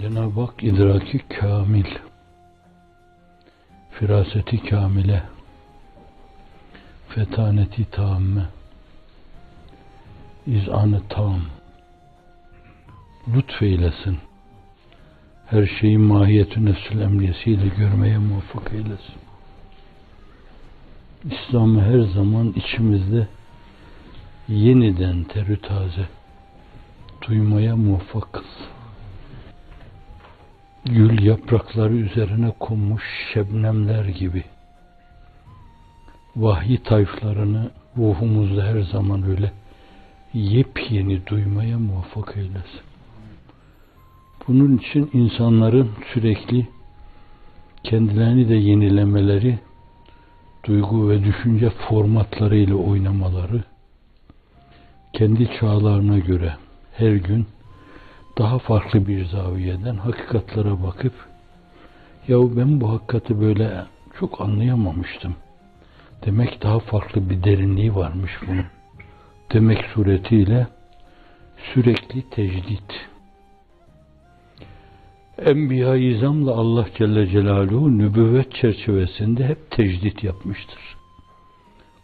Cenab-ı Hak idraki kamil, firaseti kamile, fetaneti tamme, izanı tam, lütfeylesin. Her şeyin mahiyetü nefsül emniyesiyle görmeye muvaffak eylesin. İslam'ı her zaman içimizde yeniden terü taze duymaya muvaffak kılsın. Gül yaprakları üzerine konmuş şebnemler gibi vahiy tayflarını ruhumuzda her zaman öyle yepyeni duymaya muvaffak eylesin. Bunun için insanların sürekli kendilerini de yenilemeleri, duygu ve düşünce formatlarıyla oynamaları, kendi çağlarına göre her gün daha farklı bir zaviyeden hakikatlere bakıp ya ben bu hakikati böyle çok anlayamamıştım. Demek daha farklı bir derinliği varmış bunun. Demek suretiyle sürekli tecdit. Enbiya-i İzam'la Allah Celle Celaluhu nübüvvet çerçevesinde hep tecdit yapmıştır.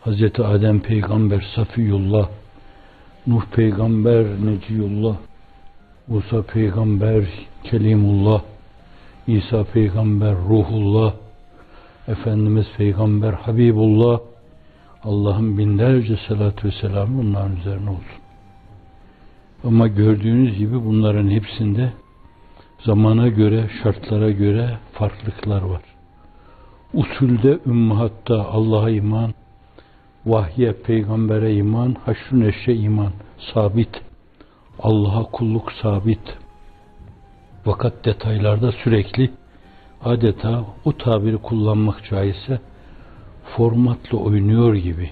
Hz. Adem peygamber Safiyullah, Nuh peygamber Neciyullah, Musa peygamber Kelimullah, İsa peygamber Ruhullah, Efendimiz peygamber Habibullah, Allah'ın binlerce salatü ve selamı onların üzerine olsun. Ama gördüğünüz gibi bunların hepsinde zamana göre, şartlara göre farklılıklar var. Usulde ümmahatta Allah'a iman, vahye, peygambere iman, haşr neşre iman sabit. Allah'a kulluk sabit. Fakat detaylarda sürekli adeta o tabiri kullanmak caizse formatla oynuyor gibi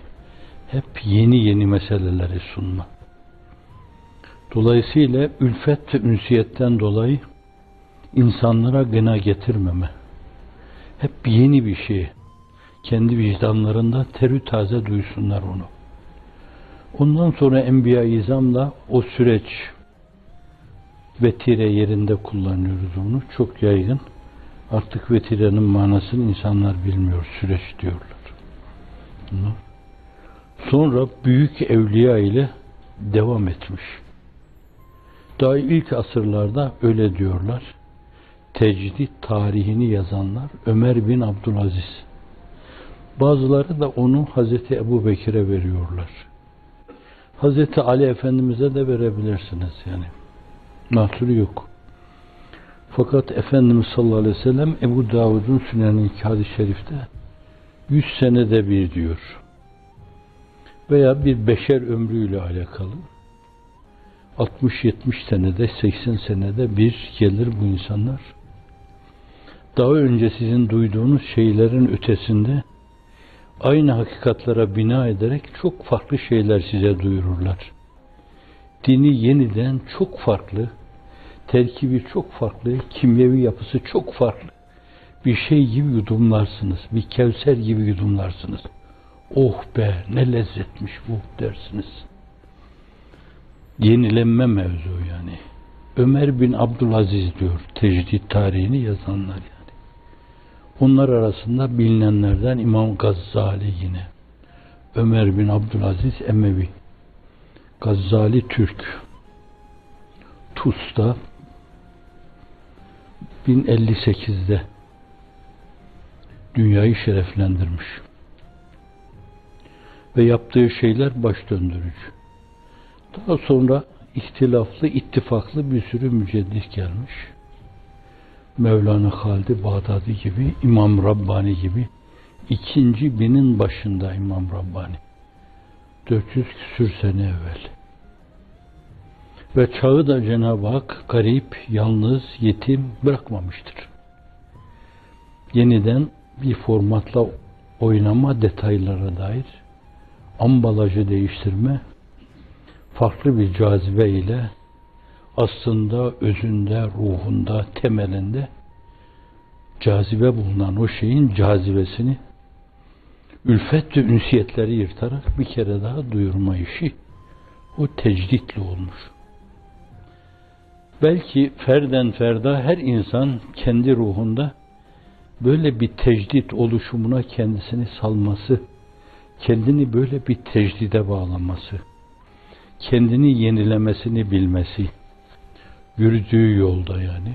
hep yeni yeni meseleleri sunma. Dolayısıyla ülfet ve ünsiyetten dolayı insanlara gına getirmeme. Hep yeni bir şey. Kendi vicdanlarında terü taze duysunlar onu. Ondan sonra Enbiya-i İzam'la o süreç vetire yerinde kullanıyoruz onu. Çok yaygın. Artık vetirenin manasını insanlar bilmiyor. Süreç diyorlar. Sonra büyük evliya ile devam etmiş. Daha ilk asırlarda öyle diyorlar. Tecdit tarihini yazanlar Ömer bin Abdülaziz. Bazıları da onu Hazreti Ebu Bekir'e veriyorlar. Hazreti Ali Efendimiz'e de verebilirsiniz yani. Mahsuru yok. Fakat Efendimiz sallallahu aleyhi ve sellem Ebu Davud'un sünneni hadis-i şerifte 100 senede bir diyor. Veya bir beşer ömrüyle alakalı. 60-70 senede, 80 senede bir gelir bu insanlar. Daha önce sizin duyduğunuz şeylerin ötesinde aynı hakikatlara bina ederek çok farklı şeyler size duyururlar. Dini yeniden çok farklı, terkibi çok farklı, kimyevi yapısı çok farklı bir şey gibi yudumlarsınız. Bir kevser gibi yudumlarsınız. Oh be ne lezzetmiş bu dersiniz. Yenilenme mevzu yani. Ömer bin Abdülaziz diyor tecdit tarihini yazanlar yani. Onlar arasında bilinenlerden İmam Gazzali yine. Ömer bin Abdülaziz Emevi. Gazzali Türk. Tus'ta 1058'de dünyayı şereflendirmiş. Ve yaptığı şeyler baş döndürücü. Daha sonra ihtilaflı, ittifaklı bir sürü müceddit gelmiş. Mevlana Halid Bağdadi gibi, İmam Rabbani gibi ikinci binin başında İmam Rabbani. 400 küsür sene evvel. Ve çağı da Cenab-ı Hak garip, yalnız, yetim bırakmamıştır. Yeniden bir formatla oynama detaylara dair ambalajı değiştirme farklı bir cazibe ile aslında özünde, ruhunda, temelinde cazibe bulunan o şeyin cazibesini ülfet ve ünsiyetleri yırtarak bir kere daha duyurma işi o tecditle olmuş. Belki ferden ferda her insan kendi ruhunda böyle bir tecdit oluşumuna kendisini salması, kendini böyle bir tecdide bağlaması, kendini yenilemesini bilmesi, yürüdüğü yolda yani.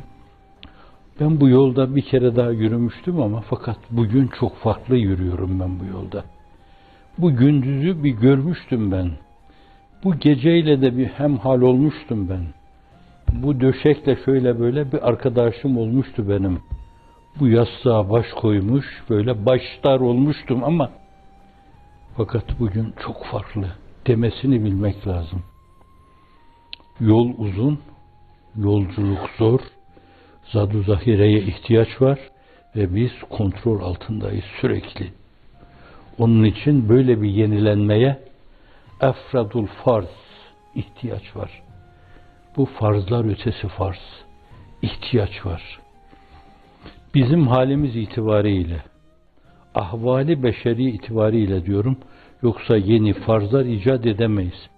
Ben bu yolda bir kere daha yürümüştüm ama fakat bugün çok farklı yürüyorum ben bu yolda. Bu gündüzü bir görmüştüm ben. Bu geceyle de bir hemhal olmuştum ben. Bu döşekle şöyle böyle bir arkadaşım olmuştu benim. Bu yastığa baş koymuş, böyle başlar olmuştum ama fakat bugün çok farklı. Demesini bilmek lazım. Yol uzun, yolculuk zor, zadu zahireye ihtiyaç var ve biz kontrol altındayız sürekli. Onun için böyle bir yenilenmeye efradul farz ihtiyaç var. Bu farzlar ötesi farz. ihtiyaç var. Bizim halimiz itibariyle, ahvali beşeri itibariyle diyorum, yoksa yeni farzlar icat edemeyiz.